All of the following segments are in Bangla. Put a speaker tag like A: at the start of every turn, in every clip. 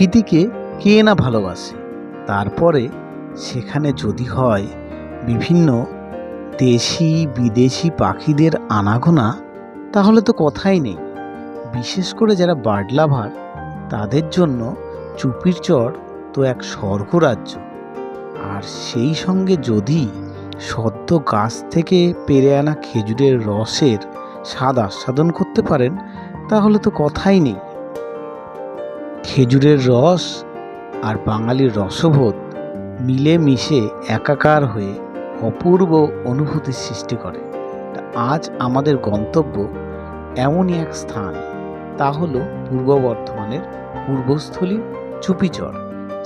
A: প্রকৃতিকে কে না ভালোবাসে, তারপরে সেখানে যদি হয় বিভিন্ন দেশি, বিদেশি পাখিদের আনাগোনা, তাহলে তো কথাই নেই। বিশেষ করে যারা বার্ড লাভার, তাদের জন্য চুপির চর তো এক স্বর্গরাজ্য। আর সেই সঙ্গে যদি সদ্য গাছ থেকে পেরে আনা খেজুরের রসের স্বাদ আস্বাদন করতে পারেন, তাহলে তো কথাই নেই। খেজুরের রস আর বাঙালির রসবোধ মিলে মিশে একাকার হয়ে অপূর্ব অনুভূতির সৃষ্টি করে। আজ আমাদের গন্তব্য এমনই এক স্থান। তা হলো পূর্ব বর্ধমানের পূর্বস্থলী চুপিচর,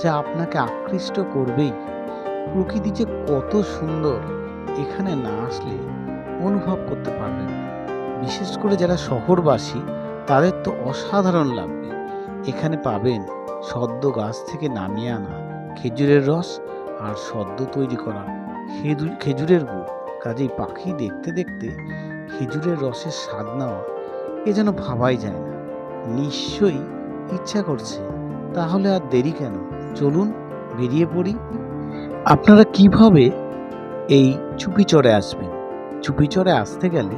A: যা আপনাকে আকৃষ্ট করবেই। প্রকৃতি যে কত সুন্দর, এখানে না আসলে অনুভব করতে পারবেন বিশেষ করে যারা শহরবাসী, তাদের তো অসাধারণ লাগবে। এখানে পাবেন সদ্য গাছ থেকে নামিয়ে আনা খেজুরের রস আর সদ্য তৈরি করা খেজুর খেজুরের গুড়। কাজেই পাখি দেখতে দেখতে খেজুরের রসের স্বাদ নেওয়া এ যেন ভাবাই যায় না। নিশ্চয়ই ইচ্ছা করছে। তাহলে আর দেরি কেন? চলুন বেরিয়ে পড়ি। আপনারা কীভাবে এই চুপিচড়ে আসবেন? চুপিচড়ে আসতে গেলে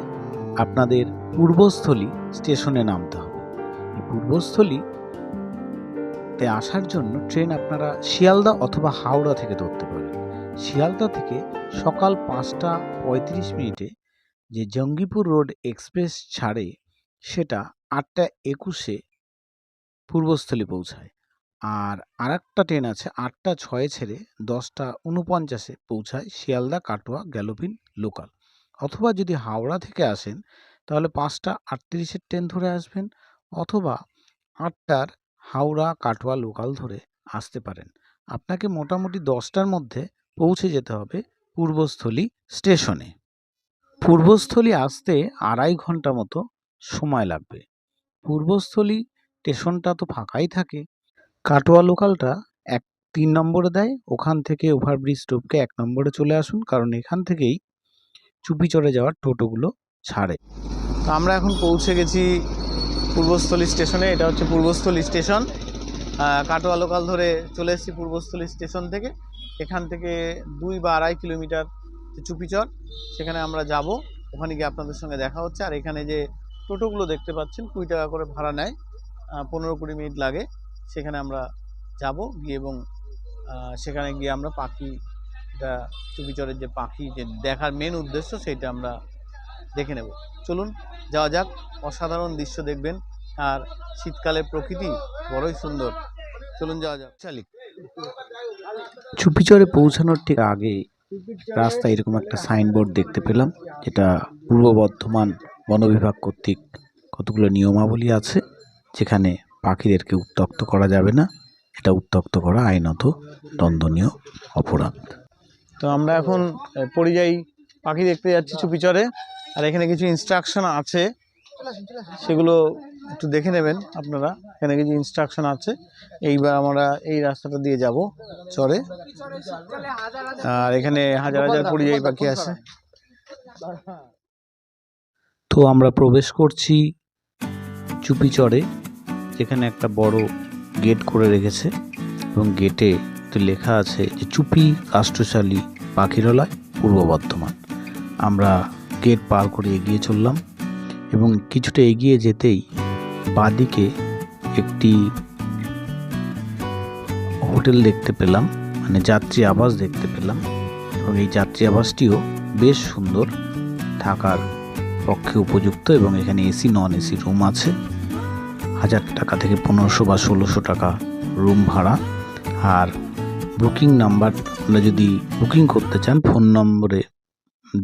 A: আপনাদের পূর্বস্থলী স্টেশনে নামতে হবে। পূর্বস্থলী তে আসার জন্য ট্রেন আপনারা শিয়ালদা অথবা হাওড়া থেকে ধরতে পারেন। শিয়ালদা থেকে সকাল পাঁচটা পঁয়ত্রিশ মিনিটে যে জঙ্গিপুর রোড এক্সপ্রেস ছাড়ে, সেটা আটটা একুশে পূর্বস্থলী পৌঁছায়। আর আরেকটা ট্রেন আছে আটটা ছয়ে ছেড়ে দশটা উনপঞ্চাশে পৌঁছায় শিয়ালদা কাটোয়া গ্যালোপিন লোকাল। অথবা যদি হাওড়া থেকে আসেন, তাহলে পাঁচটা আটত্রিশের ট্রেন ধরে আসবেন, অথবা আটটার হাওড়া, কাটোয়া লোকাল ধরে আসতে পারেন। আপনাকে মোটামুটি দশটার মধ্যে পৌঁছে যেতে হবে পূর্বস্থলী স্টেশনে। পূর্বস্থলী আসতে আড়াই ঘণ্টা মতো সময় লাগবে। পূর্বস্থলী স্টেশনটা তো ফাঁকাই থাকে। কাটোয়া লোকালটা এক তিন নম্বরে দেয়, ওখান থেকে ওভারব্রিজ টপকে এক নম্বরে চলে আসুন, কারণ এখান থেকেই চুপি চড়ে যাওয়ার টোটোগুলো ছাড়ে।
B: তো আমরা এখন পৌঁছে গেছি পূর্বস্থলী স্টেশনে, এটা হচ্ছে পূর্বস্থলী স্টেশন। কাটোয়া লোকাল ধরে চলে এসেছি পূর্বস্থলী স্টেশন থেকে। এখান থেকে দুই বা আড়াই কিলোমিটার চুপিচর। সেখানে আমরা যাব। ওখানে গিয়ে আপনাদের সঙ্গে দেখা হচ্ছে। আর এখানে যে টোটোগুলো দেখতে পাচ্ছেন, কুড়ি টাকা করে ভাড়া নেয়। পনেরো কুড়ি মিনিট লাগে। সেখানে আমরা যাব গিয়ে এবং সেখানে গিয়ে আমরা পাখি, এটা চুপিচরের যে পাখি, যে দেখার মেন উদ্দেশ্য সেটা আমরা দেখে নেব। চলুন যাওয়া যাক। অসাধারণ দৃশ্য দেখবেন। আর শীতকালে প্রকৃতি বড়ই সুন্দর। চলুন যাওয়া যাক। চালিক।
A: চুপিচরে পৌঁছানোর ঠিক আগে রাস্তায় এরকম একটা সাইনবোর্ড দেখতে পেলাম যেটা পূর্ব বর্ধমান বন বিভাগ কর্তৃক কতগুলো নিয়মাবলী আছে যেখানে পাখিদেরকে উত্তক্ত করা যাবে না। এটা উত্তক্ত করা আইনত দণ্ডনীয় অপরাধ।
B: তো আমরা এখন পরিযায়ী পাখি দেখতে যাচ্ছি চুপিচরে। আর এখানে কিছু ইনস্ট্রাকশন আছে। সেগুলো একটু দেখে নেবেন আপনারা। এখানে কিছু ইনস্ট্রাকশন আছে। এইবার আমরা এই রাস্তাটা দিয়ে যাব চরে। আর এখানে হাজার হাজার পরিযায়ী পাখি আছে।
A: তো আমরা প্রবেশ করছি চুপি চরে, যেখানে একটা বড় গেট করে রেখেছে। এবং গেটে লেখা আছে যে চুপি কাষ্ঠশালী পাখিরালয় পূর্ব বর্ধমান। আমরা গেট পার করে এগিয়ে চললাম এবং কিছুটা এগিয়ে যেতেই বাদিকে একটি হোটেল দেখতে পেলাম মানে যাত্রী আবাস দেখতে পেলাম এবং এই যাত্রী আবাসটিও বেশ সুন্দর থাকার পক্ষে উপযুক্ত এবং এখানে এসি, নন এসি রুম আছে। হাজার টাকা থেকে পনেরোশো বা ষোলোশো টাকা রুম ভাড়া। আর বুকিং নাম্বার, আপনারা যদি বুকিং করতে চান, ফোন নম্বরে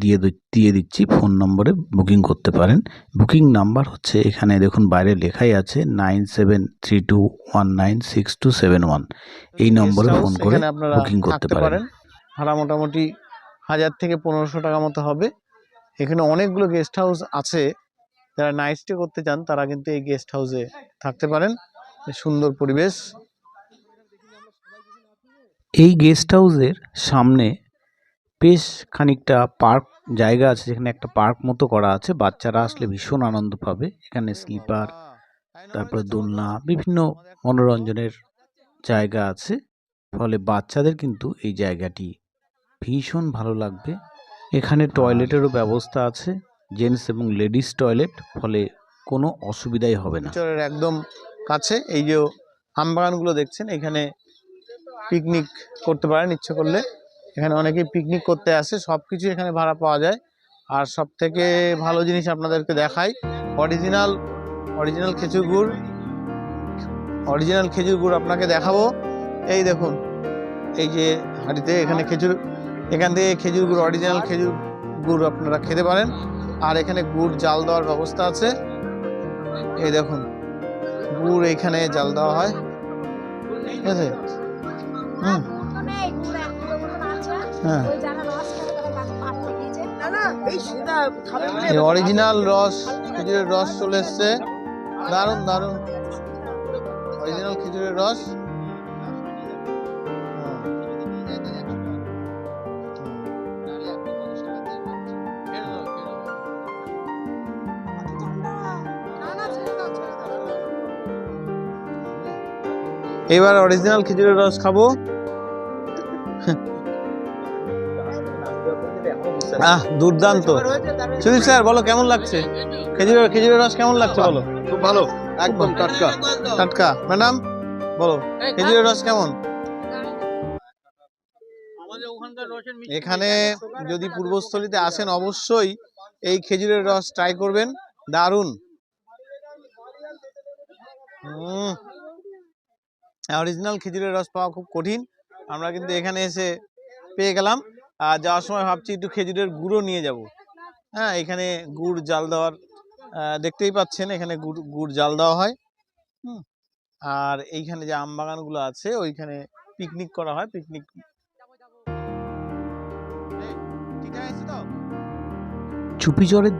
A: দিয়ে দিয়ে দিচ্ছি ফোন নম্বরে বুকিং করতে পারেন। বুকিং নাম্বার হচ্ছে এখানে দেখুন বাইরে লেখাই আছে nine seven three two one nine six two seven one এই নম্বরে ফোন করে
B: আপনারা
A: বুকিং করতে পারেন।
B: ভাড়া মোটামুটি হাজার থেকে পনেরোশো টাকা মতো হবে। এখানে অনেকগুলো গেস্ট হাউস আছে। যারা নাইট স্টে করতে চান তারা কিন্তু এই গেস্ট হাউসে থাকতে পারেন। সুন্দর পরিবেশ।
A: এই গেস্ট হাউসের সামনে বেশ খানিকটা পার্ক জায়গা আছে যেখানে একটা পার্ক মতো করা আছে। বাচ্চারা আসলে ভীষণ আনন্দ পাবে। এখানে স্লিপার, তারপরে দোলনা, বিভিন্ন মনোরঞ্জনের জায়গা আছে। ফলে বাচ্চাদের কিন্তু এই জায়গাটি ভীষণ ভালো লাগবে। এখানে টয়লেটেরও ব্যবস্থা আছে, জেন্টস এবং লেডিস টয়লেট, ফলে কোনো অসুবিধাই হবে না।
B: একদম কাছে, এই যে আমবাগানগুলো দেখছেন, এখানে পিকনিক করতে পারেন ইচ্ছে করলে। এখানে অনেকেই পিকনিক করতে আসে সব কিছু এখানে ভাড়া পাওয়া যায়। আর সব থেকে ভালো জিনিস আপনাদেরকে দেখাই অরিজিনাল অরিজিনাল খেজুর গুড়। অরিজিনাল খেজুর গুড় আপনাকে দেখাবো। এই দেখুন, এই যে হাঁড়িতে এখানে খেজুর, এখান থেকে খেজুর গুড় অরিজিনাল খেজুর গুড় আপনারা খেতে পারেন। আর এখানে গুড় জাল দেওয়ার ব্যবস্থা আছে। এই দেখুন, গুড় এইখানে জাল দেওয়া হয়। ঠিক আছে? হুম। অরিজিনাল রস খেজুরের রস চলে এসছে। দারুণ দারুণ। অরিজিনাল খেজুরের রস। এবার অরিজিনাল খেজুরের রস খাব। আহ দুর্দান্ত। সুদীপ স্যার বলো কেমন লাগছে? খেজুরের খেজুরের রস কেমন লাগছে বলো?
C: খুব ভালো। একদম টাটকা।
B: টাটকা। ম্যাডাম বলো খেজুরের রস কেমন? এখানে যদি পূর্বস্থলীতে আসেন অবশ্যই এই খেজুরের রস ট্রাই করবেন। দারুণ। অরিজিনাল খেজুরের রস পাওয়া খুব কঠিন। আমরা কিন্তু এখানে এসে পেয়ে গেলাম। যাওয়ার সময় ভাবছি একটু খেজুরের গুঁড়ো নিয়ে যাব। হ্যাঁ এখানে গুড়, জাল দেওয়ার দেখতেই পাচ্ছেন এখানে গুড় গুড়, জাল দেওয়া হয়। হুম, আর এইখানে যে আম বাগানগুলো আছে, ওইখানে পিকনিক করা হয় পিকনিক ঠিক আছে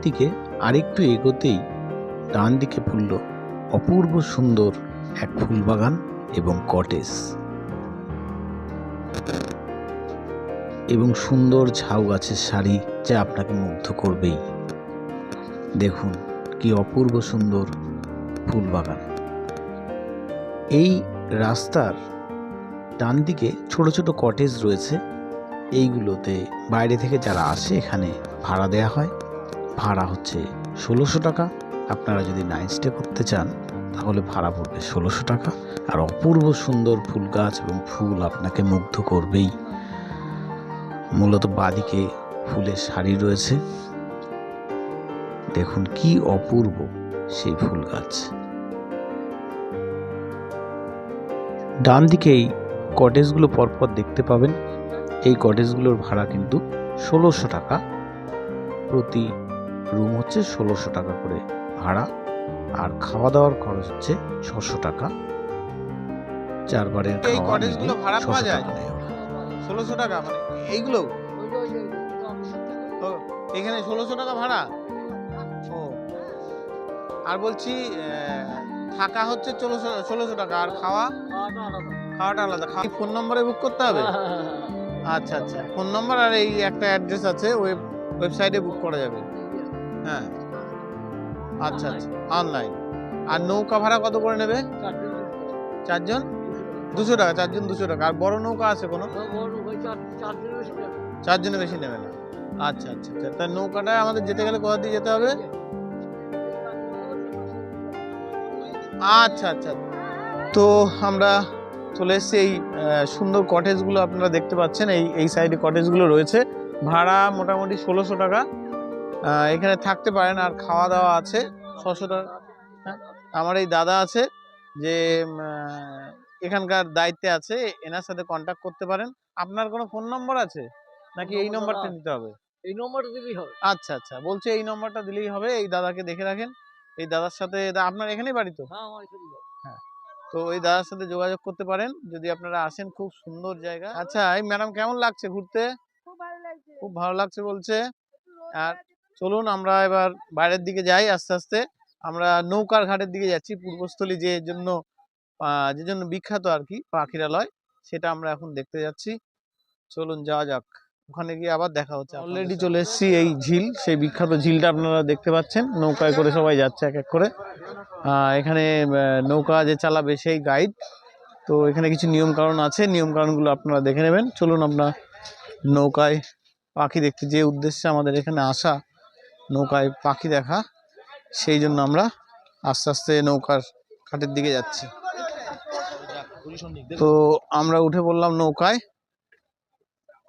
A: দিকে আরেকটু এগোতেই ডান দিকে ফুলল অপূর্ব সুন্দর এক ফুলবাগান এবং কটেজ। এবং সুন্দর ঝাউ গাছের শাড়ি যা আপনাকে মুগ্ধ করবেই। দেখুন, কি অপূর্ব সুন্দর ফুলবাগান এই রাস্তার ডান দিকে ছোট ছোট কটেজ রয়েছে। এইগুলোতে বাইরে থেকে যারা আসে, এখানে ভাড়া দেয়া হয়। ভাড়া হচ্ছে ষোলোশো টাকা। আপনারা যদি নাইট স্টে করতে চান, তাহলে ভাড়া পড়বে ষোলোশো টাকা। আর অপূর্ব সুন্দর ফুল গাছ এবং ফুল আপনাকে মুগ্ধ করবেই। মূলত বাদিকে ফুলের শাড়ি রয়েছে। দেখুন কি অপূর্ব সেই ফুল গাছ। ডান দিকে এই কটেজগুলো পরপর দেখতে পাবেন। এই কটেজগুলোর ভাড়া কিন্তু ষোলোশো টাকা। প্রতি রুম হচ্ছে ষোলোশো টাকা করে ভাড়া। আর খাওয়া দাওয়ার খরচ হচ্ছে ছশো টাকা। চারবারের খাওয়া? টাকা নেয়
B: ষোলোশো টাকা মানে? এইগুলো? ও, এখানে ষোলোশো টাকা ভাড়া? ও। আর বলছি থাকা হচ্ছে ষোলোশো ষোলোশো টাকা আর খাওয়া? খাওয়াটা আলাদা। খাওয়া ফোন নম্বরে বুক করতে হবে? আচ্ছা আচ্ছা। ফোন নম্বর আর এই একটা অ্যাড্রেস আছে ওয়েব ওয়েবসাইটে বুক করা যাবে। হ্যাঁ। আচ্ছা আচ্ছা। অনলাইন আর নৌকা ভাড়া কত করে নেবে? চারজন? দুশো টাকা চারজন দুশো টাকা। আর বড় নৌকা আছে কোনো? চারজনে বেশি নেবে। না। আচ্ছা আচ্ছা আচ্ছা। তার নৌকাটা আমাদের যেতে গেলে কোথা দিয়ে যেতে হবে? আচ্ছা আচ্ছা। তো আমরা চলে এসেছি এই সুন্দর কটেজগুলো আপনারা দেখতে পাচ্ছেন। এই এই সাইডে কটেজগুলো রয়েছে। ভাড়া মোটামুটি ষোলোশো টাকা। এখানে থাকতে পারেন। আর খাওয়া দাওয়া আছে। ছশো টাকা। হ্যাঁ, আমার এই দাদা আছে যে এখানকার দায়িত্বে আছে এনার সাথে কন্ট্যাক্ট করতে পারেন। আপনার কোনো ফোন নম্বর আছে? নাকি এই
D: নম্বর
B: নম্বরটা নিতে হবে?
D: এই নম্বরটা দিলেই হবে।
B: আচ্ছা আচ্ছা বলছে এই নম্বরটা দিলেই হবে এই দাদাকে দেখে রাখেন। এই দাদার সাথে আপনার এখানেই বাড়ি তো?
D: হ্যাঁ হবে।
B: তো এই দাদার সাথে যোগাযোগ করতে পারেন যদি আপনারা আসেন খুব সুন্দর জায়গা। আচ্ছা এই ম্যাডাম কেমন লাগছে ঘুরতে?
E: খুব ভালো লাগছে।
B: খুব ভালো লাগছে বলছে। আর চলুন আমরা এবার বাইরের দিকে যাই আস্তে আস্তে। আমরা নৌকার ঘাটের দিকে যাচ্ছি পূর্বস্থলী যে জন্য যে জন্য বিখ্যাত আর কি পাখিরালয় সেটা আমরা এখন দেখতে যাচ্ছি। চলুন যাওয়া যাক। ওখানে গিয়ে আবার দেখা হচ্ছে অলরেডি চলে এসেছি এই ঝিল সেই বিখ্যাত ঝিলটা আপনারা দেখতে পাচ্ছেন। নৌকায় করে সবাই যাচ্ছে এক এক করে এখানে নৌকা যে চালাবে সেই গাইড। তো এখানে কিছু নিয়ম কারণ আছে। নিয়ম কারণগুলো আপনারা দেখে নেবেন। চলুন আপনার নৌকায় পাখি দেখতে যে উদ্দেশ্যে আমাদের এখানে আসা নৌকায় পাখি দেখা সেই জন্য আমরা আস্তে আস্তে নৌকার ঘাটের দিকে যাচ্ছি। তো আমরা উঠে পড়লাম নৌকায়।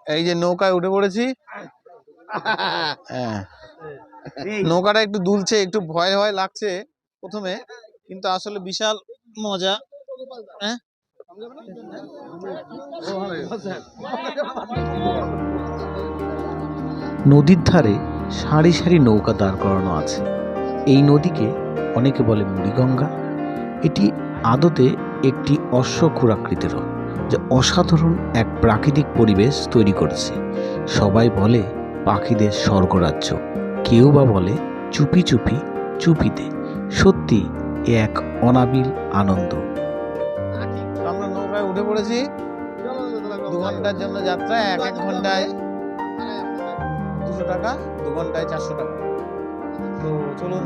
B: এই যে নৌকায় উঠে পড়েছি। হ্যাঁ। নৌকাটা একটু দুলছে একটু ভয় ভয় লাগছে প্রথমে কিন্তু আসলে বিশাল মজা। হ্যাঁ?
A: নদীর ধারে সারি সারি নৌকা দাঁড় করানো আছে। এই নদীকে অনেকে বলে মুড়িগঙ্গা। এটি আদতে একটি অশ্বক্ষুরাকৃতিরও যা অসাধারণ এক প্রাকৃতিক পরিবেশ তৈরি করেছে। সবাই বলে পাখিদের স্বর্গরাজ্য, কেউ বা বলে চুপি চুপি চুপিতে। সত্যি, এ এক অনাবিল আনন্দ।
B: আমরা নৌকায় উঠে পড়েছি? দু ঘণ্টার জন্য যাত্রা, এক এক ঘন্টায়। দুশো টাকা, দু ঘন্টায় চারশো টাকা। তো চলুন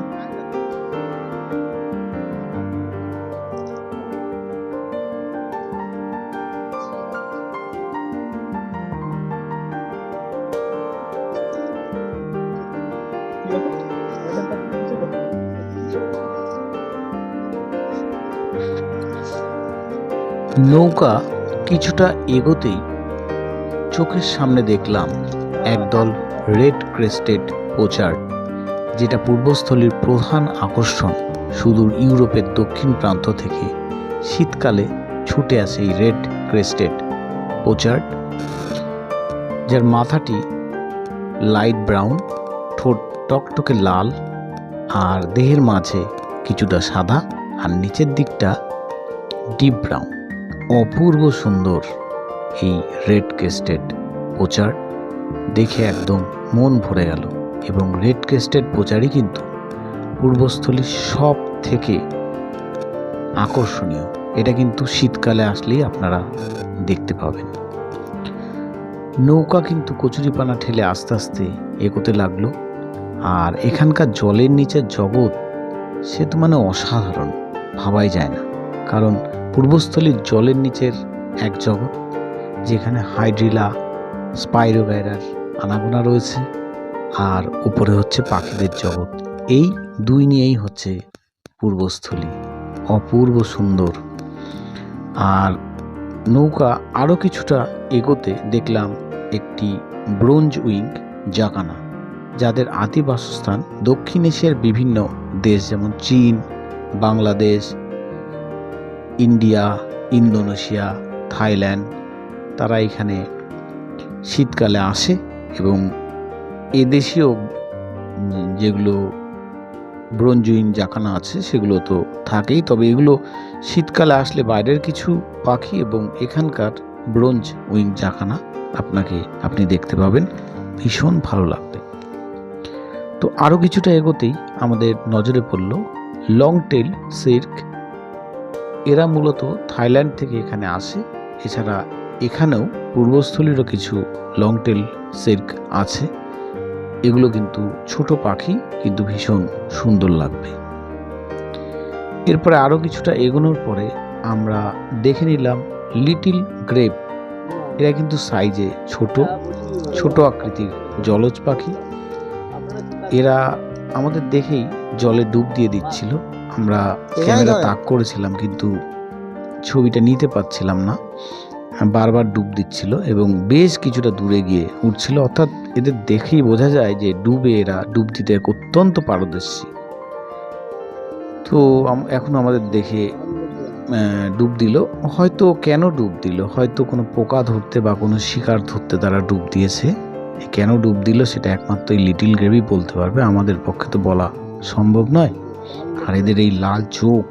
A: নৌকা কিছুটা এগোতেই চোখের সামনে দেখলাম একদল রেড ক্রেস্টেড পোচার, যেটা পূর্বস্থলীর প্রধান আকর্ষণ সুদূর ইউরোপের দক্ষিণ প্রান্ত থেকে শীতকালে ছুটে আসে এই রেড ক্রেস্টেড পোচার্ড যার মাথাটি লাইট ব্রাউন, ঠোঁট টকটকে লাল, আর দেহের মাঝে কিছুটা সাদা, আর নিচের দিকটা ডিপ ব্রাউন। অপূর্ব সুন্দর এই রেড ক্রেস্টেড পোচার। দেখে একদম মন ভরে গেল। এবং রেড ক্রেস্টেড পোচারই কিন্তু পূর্বস্থলীর সব থেকে আকর্ষণীয়। এটা কিন্তু শীতকালে আসলেই আপনারা দেখতে পাবেন। নৌকা কিন্তু কচুরিপানা ঠেলে আস্তে আস্তে এগোতে লাগল। আর এখানকার জলের নিচের জগৎ সে তো মানে অসাধারণ, ভাবাই যায় না। কারণ পূর্বস্থলীর জলের নিচের এক জগৎ, যেখানে হাইড্রিলা স্পাইরোগাইরার আনাগোনা রয়েছে, আর উপরে হচ্ছে পাখিদের জগৎ। এই দুই নিয়েই হচ্ছে পূর্বস্থলী, অপূর্ব সুন্দর। আর নৌকা আরও কিছুটা এগোতে দেখলাম একটি ব্রোঞ্জ উইং, জাকানা, যাদের আদি বাসস্থান দক্ষিণ এশিয়ার বিভিন্ন দেশ, যেমন চীন, বাংলাদেশ ইন্ডিয়া, ইন্দোনেশিয়া, থাইল্যান্ড, তারা এখানে শীতকালে আসে এবং এদেশীয় যেগুলো ব্রঞ্জুইন জাকানা আছে সেগুলো তো থাকেই। তবে এগুলো শীতকালে আসলে বাইরের কিছু পাখি এবং এখানকার ব্রোঞ্জ উইং জাকানা আপনাকে, আপনি দেখতে পাবেন। ভীষণ ভালো লাগবে। তো আরও কিছুটা এগোতেই আমাদের নজরে পড়ল লং টেল সিল্ক এরা মূলত থাইল্যান্ড থেকে এখানে আসে। এছাড়া এখানেও পূর্বস্থলীরও কিছু লং টেল সিল্ক আছে। এগুলো কিন্তু ছোট পাখি, কিন্তু ভীষণ সুন্দর লাগবে। এরপরে আরও কিছুটা এগোনোর পরে আমরা দেখে নিলাম লিটিল গ্রেপ। এরা কিন্তু সাইজে ছোট ছোট আকৃতির জলজ পাখি। এরা আমাদের দেখেই জলে ডুব দিয়ে দিচ্ছিল। আমরা ক্যামেরা তাক করেছিলাম কিন্তু ছবিটা নিতে পারছিলাম না। বারবার ডুব দিচ্ছিল এবং বেশ কিছুটা দূরে গিয়ে উঠছিল। অর্থাৎ এদের দেখেই বোঝা যায় যে ডুবে এরা ডুব দিতে এক অত্যন্ত পারদর্শী। তো এখন আমাদের দেখে ডুব দিল। হয়তো কেন ডুব দিল? হয়তো কোনো পোকা ধরতে বা কোনো শিকার ধরতে তারা ডুব দিয়েছে। কেন ডুব দিল সেটা একমাত্র এই লিটিল গ্রেভি বলতে পারবে। আমাদের পক্ষে তো বলা সম্ভব নয়। আর এদের এই লাল চোখ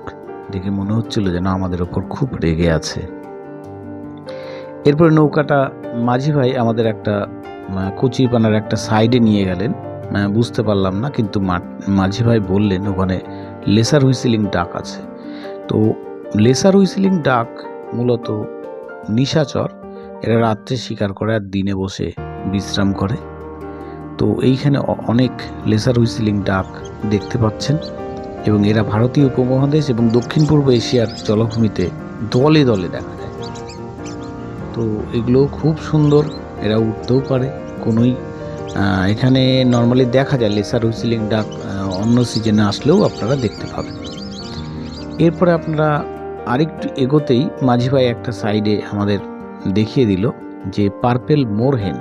A: দেখে মনে হচ্ছিল যেন আমাদের ওপর খুব রেগে আছে। এরপরে নৌকাটা মাঝি ভাই আমাদের একটা কচুরিপানার একটা সাইডে নিয়ে গেলেন। বুঝতে পারলাম না, কিন্তু মাঝি ভাই বললেন, ওখানে লেসার হুইসিলিং ডাক আছে। তো লেসার হুইসিলিং ডাক মূলত নিশাচর, এরা রাত্রে শিকার করে আর দিনে বসে বিশ্রাম করে। তো এইখানে অনেক লেসার হুইসিলিং ডাক দেখতে পাচ্ছেন। এবং এরা ভারতীয় উপমহাদেশ এবং দক্ষিণ পূর্ব এশিয়ার জলভূমিতে দলে দলে দেখা যায়। তো এগুলো খুব সুন্দর, এরা উঠতেও পারে কোনোই এখানে নর্মালি দেখা যায় লেসার হুইসিলিং ডাক অন্য সিজনে আসলেও আপনারা দেখতে পাবেন। এরপরে আপনারা আরেকটু এগোতেই মাঝি ভাই একটা সাইডে আমাদের দেখিয়ে দিল যে পার্পেল মোরহেন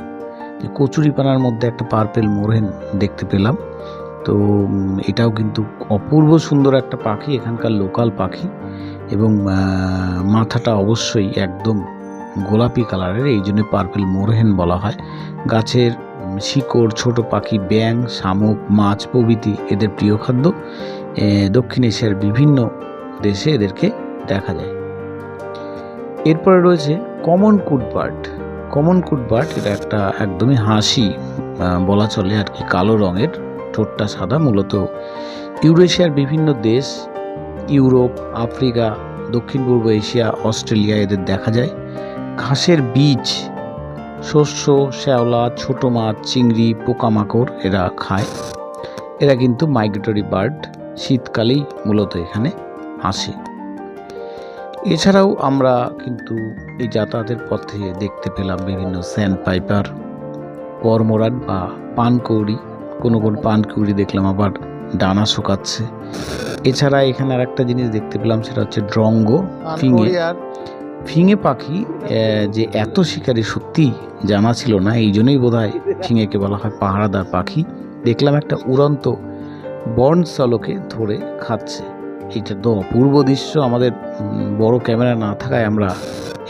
A: কচুরিপানার মধ্যে একটা পার্পেল মোরহেন দেখতে পেলাম। তো এটাও কিন্তু অপূর্ব সুন্দর একটা পাখি, এখানকার লোকাল পাখি এবং মাথাটা অবশ্যই একদম গোলাপি কালারের, এই জন্য পার্পেল মোরহেন বলা হয়। গাছের শিকড়, ছোট পাখি, ব্যাং, শামুক, মাছ প্রভৃতি এদের প্রিয় খাদ্য। দক্ষিণ এশিয়ার বিভিন্ন দেশে এদেরকে দেখা যায়। এরপরে রয়েছে common coot bird common coot bird এটা একটা একদমই হাসি বলা চলে আর কি, কালো রঙের। ঠোঁটটা সাদা, মূলত ইউরেশিয়ার বিভিন্ন দেশ, ইউরোপ, আফ্রিকা, দক্ষিণ পূর্ব এশিয়া, অস্ট্রেলিয়া, এদের দেখা যায়। ঘাসের বীজ, শস্য, শ্যাওলা, ছোট মাছ, চিংড়ি, পোকামাকড় এরা খায়। এরা কিন্তু মাইগ্রেটরি বার্ড শীতকালেই মূলত এখানে আসে। এছাড়াও আমরা কিন্তু এই যাতায়াতের পথে দেখতে পেলাম বিভিন্ন স্যান্ড পাইপার পরমোরান বা পানকৌড়ি। কোনো কোনো পানকৌড়ি দেখলাম আবার ডানা শুকাচ্ছে। এছাড়া এখানে আর একটা জিনিস দেখতে পেলাম সেটা হচ্ছে ড্রঙ্গ ফিঙে। ফিঙে পাখি যে এত শিকারী সত্যি জানা ছিল না এই জন্যই বোধ হয় ফিঙেকে বলা হয় পাহারাদার পাখি। দেখলাম একটা উড়ন্ত বন চালকে ধরে খাচ্ছে। এটা তো অপূর্ব দৃশ্য আমাদের বড় ক্যামেরা না থাকায় আমরা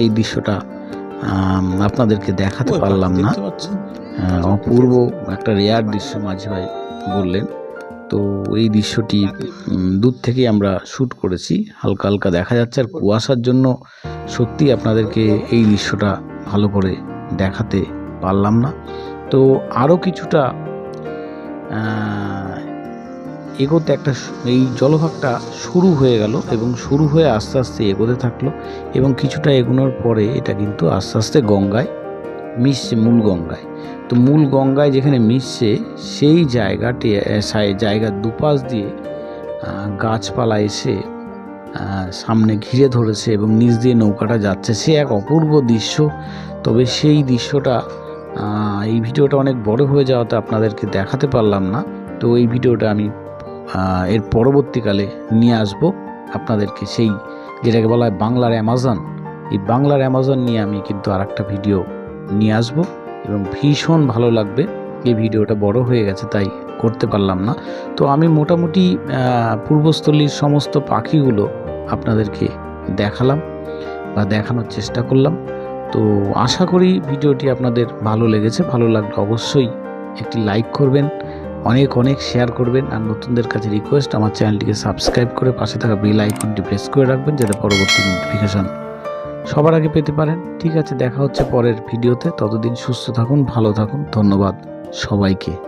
A: এই দৃশ্যটা আপনাদেরকে দেখাতে পারলাম না। অপূর্ব একটা রেয়ার দৃশ্য মাঝি ভাই বললেন। তো এই দৃশ্যটি দূর থেকে আমরা শ্যুট করেছি। হালকা হালকা দেখা যাচ্ছে আর কুয়াশার জন্য সত্যি আপনাদেরকে এই দৃশ্যটা ভালো করে দেখাতে পারলাম না। তো আরও কিছুটা এগোতে একটা এই জলভাগটা শুরু হয়ে গেল এবং শুরু হয়ে আস্তে আস্তে এগোতে থাকল এবং কিছুটা এগোনোর পরে এটা কিন্তু আস্তে আস্তে গঙ্গায় মিশছে মূল গঙ্গায়। তো মূল গঙ্গায় যেখানে মিশছে, সেই জায়গাটি জায়গার দুপাশ দিয়ে গাছপালা এসে সামনে ঘিরে ধরেছে এবং নিচ দিয়ে নৌকাটা যাচ্ছে। সে এক অপূর্ব দৃশ্য। তবে সেই দৃশ্যটা এই ভিডিওটা অনেক বড় হয়ে যাওয়াতে আপনাদেরকে দেখাতে পারলাম না। তো এই ভিডিওটা আমি এর পরবর্তীকালে নিয়ে আসব আপনাদেরকে। সেই যেটাকে বলা হয় বাংলার অ্যামাজন। এই বাংলার অ্যামাজন নিয়ে আমি কিন্তু আর একটা ভিডিও নিয়ে আসব এবং ভীষণ ভালো লাগবে। এই ভিডিওটা বড় হয়ে গেছে, তাই করতে পারলাম না। তো আমি মোটামুটি পূর্বস্থলীর সমস্ত পাখিগুলো আপনাদেরকে দেখালাম বা দেখানোর চেষ্টা করলাম। তো আশা করি ভিডিওটি আপনাদের ভালো লেগেছে। ভালো লাগলে অবশ্যই একটি লাইক করবেন, অনেক অনেক শেয়ার করবেন আর নতুনদের কাছে রিকোয়েস্ট, আমার চ্যানেলটিকে সাবস্ক্রাইব করে পাশে থাকা বেল আইকনটি প্রেস করে রাখবেন, যাতে পরবর্তী নোটিফিকেশন সবার আগে পেতে পারেন। ঠিক আছে, দেখা হচ্ছে পরের ভিডিওতে। ততদিন সুস্থ থাকুন, ভালো থাকুন। ধন্যবাদ সবাইকে।